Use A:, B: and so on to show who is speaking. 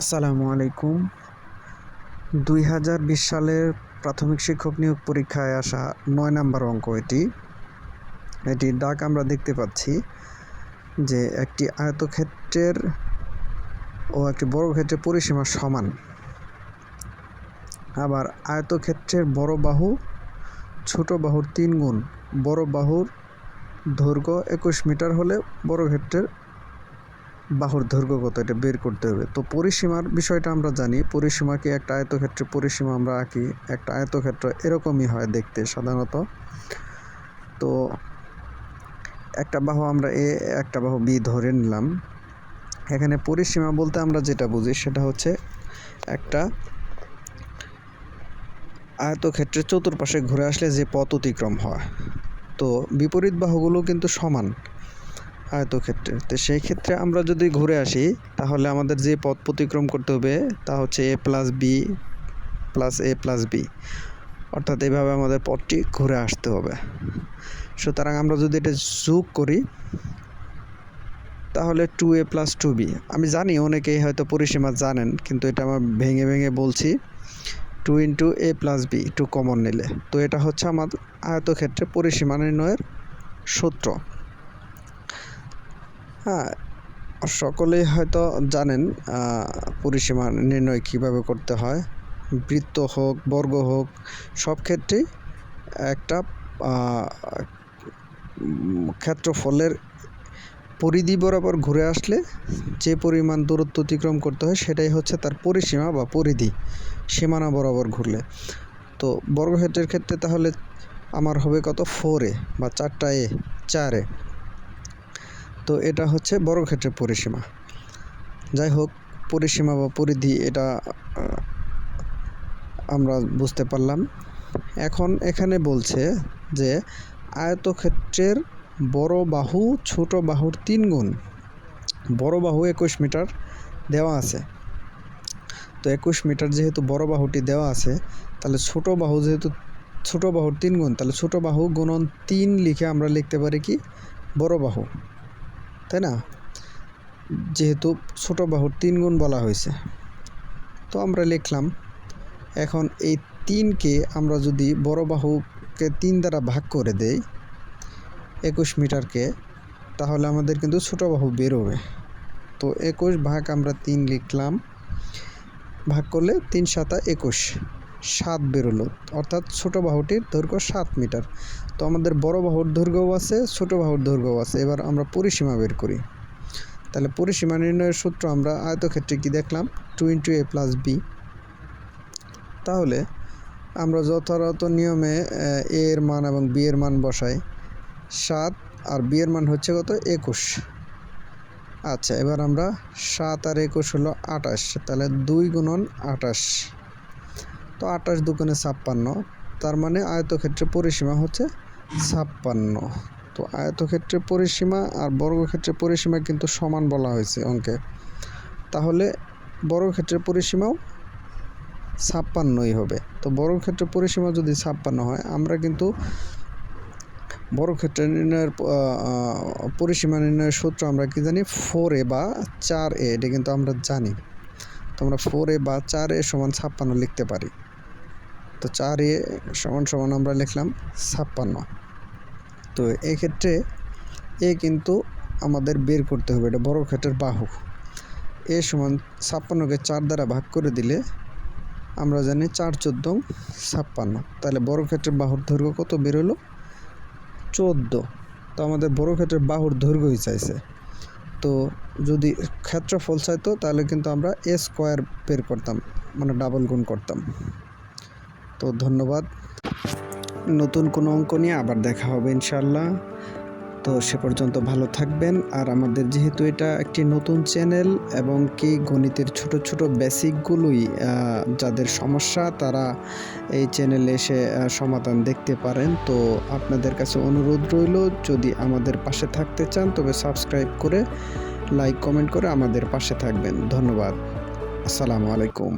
A: আসসালামু আলাইকুম। দুই হাজার বিশ সালের প্রাথমিক শিক্ষক নিয়োগ পরীক্ষায় আসা নয় নাম্বার অঙ্ক এটি। এটি দাগ আমরা দেখতে পাচ্ছি যে একটি আয়তক্ষেত্রের ও একটি বর্গক্ষেত্রের পরিসীমা সমান। আবার আয়তক্ষেত্রের বড় বাহু, ছোট বাহুর তিন গুণ বড় বাহুর দৈর্ঘ্য একুশ মিটার হলে বর্গক্ষেত্রের বাহুর দৈর্ঘ্য কত এটা বের করতে হবে। তো পরিসীমার বিষয়টা আমরা জানি, পরিসীমাকে একটা আয়তক্ষেত্রে পরিসীমা আমরা আঁকি, একটা আয়তক্ষেত্র এরকমই হয় দেখতে সাধারণত। তো একটা বাহু আমরা এ, একটা বাহু বি ধরে নিলাম। এখানে পরিসীমা বলতে আমরা যেটা বুঝি সেটা হচ্ছে একটা আয়তক্ষেত্রের চতুর্পাশে ঘুরে আসলে যে পথ অতিক্রম হয়। তো বিপরীত বাহুগুলো কিন্তু সমান। আয়তক্ষেত্রে। তো সেই ক্ষেত্রে আমরা যদি ঘুরে আসি, তাহলে আমাদের যে পথ অতিক্রম করতে হবে, তা হচ্ছে A plus B plus A plus B. অর্থাৎ এভাবে আমাদের পথটি ঘুরে আসতে হবে। সুতরাং আমরা যদি এটা যোগ করি, তাহলে two A plus two B আমি জানি অনেকেই হয়তো পরিসীমা জানেন, কিন্তু এটা আমার ভেঙে ভেঙে বলছি two into A plus B two common নিলে। তো এটা হচ্ছে আমার আয়তক্ষেত্রে পরিসীমা নির্ণয়ের সূত্র। হ্যাঁ সকলেই হয়তো জানেন পরিসীমা নির্ণয় কীভাবে করতে হয়। বৃত্ত হোক, বর্গ হোক, সব ক্ষেত্রেই একটা ক্ষেত্রফলের পরিধি বরাবর ঘুরে আসলে যে পরিমাণ দূরত্ব অতিক্রম করতে হয় সেটাই হচ্ছে তার পরিসীমা বা পরিধি, সীমানা বরাবর ঘুরলে। তো বর্গক্ষেত্রের ক্ষেত্রে তাহলে আমার হবে কত? ফোর এ বা চারটা এ চার এ তো এটা হচ্ছে বর্গক্ষেত্রের পরিসীমা। যাই হোক, পরিসীমা বা পরিধি এটা আমরা বুঝতে পারলাম। এখন এখানে বলছে যে আয়তক্ষেত্রের বড় বাহু, ছোট বাহুর তিন গুণ। বড় বাহু একুশ মিটার দেওয়া আছে। তো একুশ মিটার যেহেতু বড় বাহুটি দেওয়া আছে, তাহলে ছোট বাহু যেহেতু, ছোট বাহুর তিন গুণ, তাহলে ছোট বাহু গুণন তিন লিখে আমরা লিখতে পারি কি? বড় বাহু। তাই না? যেহেতু ছোট বাহুর তিন গুণ বলা হয়েছে। তো আমরা লিখলাম, এখন এই তিনকে আমরা যদি বড় বাহুকে তিন দ্বারা ভাগ করে দেই একুশ মিটারকে, তাহলে আমাদের কিন্তু ছোট বাহু বেরোবে। তো একুশ ভাগ আমরা তিন লিখলাম, ভাগ করলে তিন সাতা একুশ। সাত বেরোলো। অর্থাৎ ছোট বাহুটির দৈর্ঘ্য সাত মিটার। তো আমাদের বড় বাহুর দৈর্ঘ্যও আছে, ছোট বাহুর দৈর্ঘ্যও আছে। এবার আমরা পরিসীমা বের করি। তাহলে পরিসীমা নির্ণয়ের সূত্র আমরা আয়তক্ষেত্রে কি দেখলাম? Two into A plus B. তাহলে আমরা যথাযথ নিয়মে, এ এর মান এবং বি এর মান বসাই। সাত আর বি এর মান হচ্ছে কত? একুশ। আচ্ছা এবার আমরা সাত আর একুশ হলো আটাশ তাহলে দুই গুণন আটাশ তো আটাশ দুগুণে ছাপ্পান্ন। তার মানে আয়তক্ষেত্রের পরিসীমা হচ্ছে ছাপ্পান্ন। তো আয়তক্ষেত্রের পরিসীমা আর বর্গক্ষেত্রের পরিসীমা কিন্তু সমান বলা হয়েছে অঙ্কে। তাহলে বর্গক্ষেত্রের পরিসীমাও ছাপ্পান্নই হবে। তো বর্গক্ষেত্রের পরিসীমা যদি ছাপ্পান্ন হয়, আমরা কিন্তু বর্গক্ষেত্র নির্ণয়ের পরিসীমা নির্ণয়ের সূত্র আমরা কি জানি? ফোর এ বা চার এ এটা কিন্তু আমরা জানি। তো আমরা ফোর এ বা চার এ সমান ছাপ্পান্ন লিখতে পারি। তো চার এ সমান সমান আমরা লিখলাম ছাপ্পান্ন। তো এক্ষেত্রে এ কিন্তু আমাদের বের করতে হবে, এটা বড় ক্ষেত্রের বাহু এ সমান ছাপ্পান্নকে চার দ্বারা ভাগ করে দিলে আমরা জানি চার চোদ্দ ছাপ্পান্ন। তাহলে বড় ক্ষেত্রের বাহুর দৈর্ঘ্য কত বেরোলো? চোদ্দ। তো আমাদের বড় ক্ষেত্রের বাহুর দৈর্ঘ্যই চাইছে। তো যদি ক্ষেত্রফল চাইতো তাহলে কিন্তু আমরা এ স্কোয়ার বের করতাম মানে ডাবল গুণ করতাম। তো ধন্যবাদ। নতুন কোনো অঙ্ক নিয়ে আবার দেখা হবে ইনশাল্লাহ তো সে পর্যন্ত ভালো থাকবেন। আর আমাদের যেহেতু এটা একটি নতুন চ্যানেল এবং কি গণিতের ছোট ছোট বেসিকগুলোই যাদের সমস্যা, তারা এই চ্যানেলে এসে সমাধান দেখতে পারেন। তো আপনাদের কাছে অনুরোধ রইল, যদি আমাদের পাশে থাকতে চান, তবে সাবস্ক্রাইব করে, লাইক, কমেন্ট করে আমাদের পাশে থাকবেন। ধন্যবাদ। আসসালামু আলাইকুম।